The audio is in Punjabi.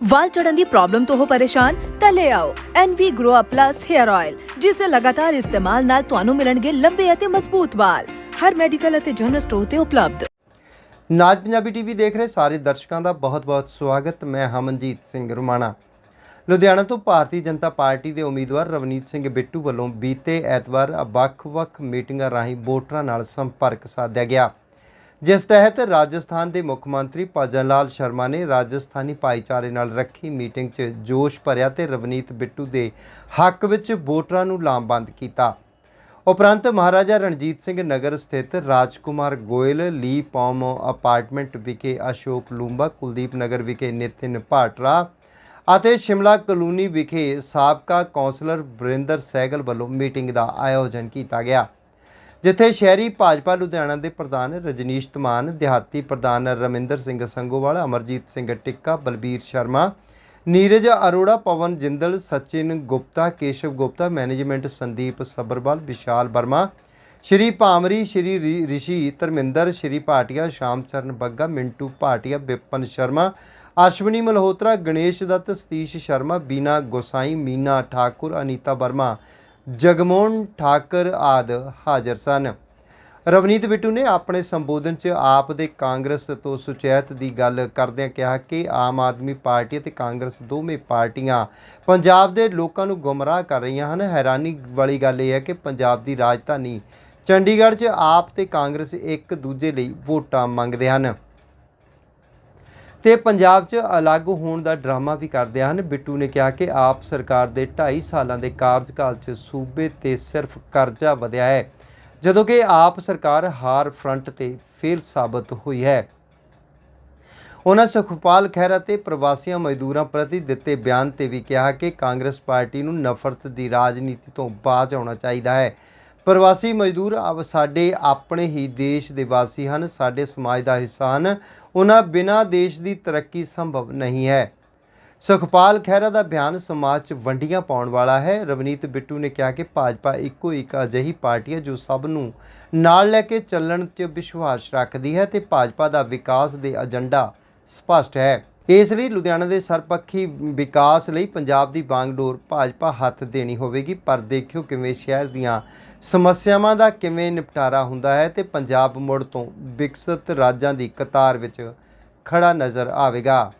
ਵਾਲ ਝੜਨ ਦੀ ਪ੍ਰੋਬਲਮ ਤੋਂ ਹੋ ਪਰੇਸ਼ਾਨ, ਤਾਂ ਲੈ ਆਓ NV Grow Up Plus Hair Oil, ਜਿਸ ਦੇ ਲਗਾਤਾਰ ਇਸਤੇਮਾਲ ਨਾਲ ਤੁਹਾਨੂੰ ਮਿਲਣਗੇ ਲੰਬੇ ਅਤੇ ਮਜ਼ਬੂਤ ਵਾਲ। ਹਰ ਮੈਡੀਕਲ ਅਤੇ ਜਨਰਲ ਸਟੋਰ ਤੇ ਉਪਲਬਧ। ਨਾਜ ਪੰਜਾਬੀ ਟੀਵੀ ਦੇਖ ਰਹੇ ਸਾਰੇ ਦਰਸ਼ਕਾਂ ਦਾ ਬਹੁਤ-ਬਹੁਤ ਸਵਾਗਤ। ਮੈਂ ਹਮਨਜੀਤ ਸਿੰਘ ਰੁਮਾਣਾ। ਲੁਧਿਆਣਾ ਤੋਂ ਭਾਰਤੀ ਜਨਤਾ ਪਾਰਟੀ ਦੇ ਉਮੀਦਵਾਰ ਰਵਨੀਤ ਸਿੰਘ ਬਿੱਟੂ ਵੱਲੋਂ ਬੀਤੇ ਐਤਵਾਰ ਵੱਖ-ਵੱਖ ਮੀਟਿੰਗਾਂ ਰਾਹੀਂ ਵੋਟਰਾਂ ਨਾਲ ਸੰਪਰਕ ਸਾਧਿਆ ਗਿਆ। ਜਿਸ ਤਹਿਤ ਰਾਜਸਥਾਨ ਦੇ ਮੁੱਖ ਮੰਤਰੀ ਭਜਨ ਲਾਲ ਸ਼ਰਮਾ ਨੇ ਰਾਜਸਥਾਨੀ ਭਾਈਚਾਰੇ ਨਾਲ ਰੱਖੀ ਮੀਟਿੰਗ 'ਚ ਜੋਸ਼ ਭਰਿਆ ਤੇ ਰਵਨੀਤ ਬਿੱਟੂ ਦੇ ਹੱਕ ਵਿੱਚ ਵੋਟਰਾਂ ਨੂੰ ਲਾਮਬੰਦ ਕੀਤਾ। ਉਪਰੰਤ ਮਹਾਰਾਜਾ ਰਣਜੀਤ ਸਿੰਘ ਨਗਰ ਸਥਿਤ ਰਾਜਕੁਮਾਰ ਗੋਇਲ, ਲੀ ਪੌਮ ਅਪਾਰਟਮੈਂਟ ਵਿਖੇ ਅਸ਼ੋਕ ਲੂੰਬਾ, ਕੁਲਦੀਪ ਨਗਰ ਵਿਖੇ ਨਿਤਿਨ ਭਾਟਰਾ ਅਤੇ ਸ਼ਿਮਲਾ ਕਲੋਨੀ ਵਿਖੇ ਸਾਬਕਾ ਕੌਂਸਲਰ ਵਰਿੰਦਰ ਸਹਿਗਲ ਵੱਲੋਂ ਮੀਟਿੰਗ ਦਾ ਆਯੋਜਨ ਕੀਤਾ ਗਿਆ। ਜਿੱਥੇ ਸ਼ਹਿਰੀ ਭਾਜਪਾ ਲੁਧਿਆਣਾ ਦੇ ਪ੍ਰਧਾਨ ਰਜਨੀਸ਼ ਧਮਾਨ, ਦਿਹਾਤੀ ਪ੍ਰਧਾਨ ਰਮਿੰਦਰ ਸਿੰਘ ਸੰਗੋਵਾਲ, ਅਮਰਜੀਤ ਸਿੰਘ ਟਿੱਕਾ, ਬਲਬੀਰ ਸ਼ਰਮਾ, ਨੀਰਜ ਅਰੋੜਾ, ਪਵਨ ਜਿੰਦਲ, ਸਚਿਨ ਗੁਪਤਾ, ਕੇਸ਼ਵ ਗੁਪਤਾ, ਮੈਨੇਜਮੈਂਟ ਸੰਦੀਪ ਸਬਰਵਾਲ, ਵਿਸ਼ਾਲ ਵਰਮਾ, ਸ਼੍ਰੀ ਭਾਮਰੀ ਸ਼੍ਰੀ ਰਿਸ਼ੀ ਧਰਮਿੰਦਰ, ਸ਼੍ਰੀ ਭਾਟੀਆ, ਸ਼ਾਮ ਚਰਨ ਬੱਗਾ, ਮਿੰਟੂ ਭਾਟੀਆ ਵਿਪਨ ਸ਼ਰਮਾ, ਅਸ਼ਵਨੀ ਮਲਹੋਤਰਾ, ਗਣੇਸ਼ ਦੱਤ, ਸਤੀਸ਼ ਸ਼ਰਮਾ, ਬੀਨਾ ਗੋਸਾਈ, ਮੀਨਾ ਠਾਕੁਰ, ਅਨੀਤਾ ਵਰਮਾ ਜਗਮੋਹਨ ਠਾਕਰ ਆਦ ਹਾਜ਼ਰ ਸਨ। ਰਵਨੀਤ ਬਿੱਟੂ ਨੇ ਆਪਣੇ ਸੰਬੋਧਨ 'ਚ ਆਪ ਦੇ ਕਾਂਗਰਸ ਤੋਂ ਸੁਚੇਤ ਦੀ ਗੱਲ ਕਰਦਿਆਂ ਕਿਹਾ ਕਿ ਆਮ ਆਦਮੀ ਪਾਰਟੀ ਅਤੇ ਕਾਂਗਰਸ ਦੋਵੇਂ ਪਾਰਟੀਆਂ ਪੰਜਾਬ ਦੇ ਲੋਕਾਂ ਨੂੰ ਗੁੰਮਰਾਹ ਕਰ ਰਹੀਆਂ ਹਨ। ਹੈਰਾਨੀ ਵਾਲੀ ਗੱਲ ਇਹ ਹੈ ਕਿ ਪੰਜਾਬ ਦੀ ਰਾਜਧਾਨੀ ਚੰਡੀਗੜ੍ਹ 'ਚ ਆਪ ਤੇ ਕਾਂਗਰਸ ਇੱਕ ਦੂਜੇ ਲਈ ਵੋਟਾਂ ਮੰਗਦੇ ਹਨ। ਤੇ ਪੰਜਾਬ 'ਚ ਅਲੱਗ ਹੋਣ ਦਾ ਡਰਾਮਾ ਵੀ ਕਰਦੇ ਹਨ। ਬਿੱਟੂ ਨੇ ਕਿਹਾ ਕਿ ਆਪ ਸਰਕਾਰ ਦੇ 2.5 ਸਾਲਾਂ ਦੇ ਕਾਰਜਕਾਲ 'ਚ ਸੂਬੇ ਤੇ ਸਿਰਫ ਕਰਜ਼ਾ ਵਧਿਆ ਹੈ, ਜਦੋਂ ਕਿ ਆਪ ਸਰਕਾਰ ਹਾਰ ਫਰੰਟ ਤੇ ਫੇਲ ਸਾਬਤ ਹੋਈ ਹੈ। ਉਹਨਾਂ ਸੁਖਪਾਲ ਖਹਿਰਾ ਤੇ ਪ੍ਰਵਾਸੀਆਂ ਮਜ਼ਦੂਰਾਂ ਪ੍ਰਤੀ ਦਿੱਤੇ ਬਿਆਨ ਤੇ ਵੀ ਕਿਹਾ ਕਿ ਕਾਂਗਰਸ ਪਾਰਟੀ ਨੂੰ ਨਫ਼ਰਤ ਦੀ ਰਾਜਨੀਤੀ ਤੋਂ ਬਾਜ਼ ਆਉਣਾ ਚਾਹੀਦਾ ਹੈ। ਪ੍ਰਵਾਸੀ ਮਜ਼ਦੂਰ ਅਬ ਸਾਡੇ ਆਪਣੇ ਹੀ ਦੇਸ਼ ਦੇ ਵਾਸੀ ਹਨ, ਸਾਡੇ ਸਮਾਜ ਦਾ ਹਿੱਸਾ ਹਨ। ਉਹਨਾਂ ਬਿਨਾਂ ਦੇਸ਼ ਦੀ ਤਰੱਕੀ ਸੰਭਵ ਨਹੀਂ ਹੈ। ਸੁਖਪਾਲ ਖਹਿਰਾ ਦਾ ਬਿਆਨ ਸਮਾਜ 'ਚ ਵੰਡੀਆਂ ਪਾਉਣ ਵਾਲਾ ਹੈ। ਰਵਨੀਤ ਬਿੱਟੂ ਨੇ ਕਿਹਾ ਕਿ ਭਾਜਪਾ ਇੱਕੋ ਇੱਕ ਅਜਿਹੀ ਪਾਰਟੀ ਹੈ ਜੋ ਸਭ ਨੂੰ ਨਾਲ ਲੈ ਕੇ ਚੱਲਣ 'ਚ ਵਿਸ਼ਵਾਸ ਰੱਖਦੀ ਹੈ ਤੇ ਭਾਜਪਾ ਦਾ ਵਿਕਾਸ ਦੇ ਏਜੰਡਾ ਸਪਸ਼ਟ ਹੈ। ਇਸ ਲਈ ਲੁਧਿਆਣਾ ਦੇ ਸਰਪੱਖੀ ਵਿਕਾਸ ਲਈ ਪੰਜਾਬ ਦੀ ਬਾਗਡੋਰ ਭਾਜਪਾ ਹੱਥ ਦੇਣੀ ਹੋਵੇਗੀ, ਪਰ ਦੇਖਿਓ ਕਿਵੇਂ ਸ਼ਹਿਰ ਦੀਆਂ ਸਮੱਸਿਆਵਾਂ ਦਾ ਕਿਵੇਂ ਨਿਪਟਾਰਾ ਹੁੰਦਾ ਹੈ ਤੇ ਪੰਜਾਬ ਮੁੜ ਤੋਂ ਵਿਕਸਿਤ ਰਾਜਾਂ ਦੀ ਕਤਾਰ ਵਿੱਚ ਖੜਾ ਨਜ਼ਰ ਆਵੇਗਾ।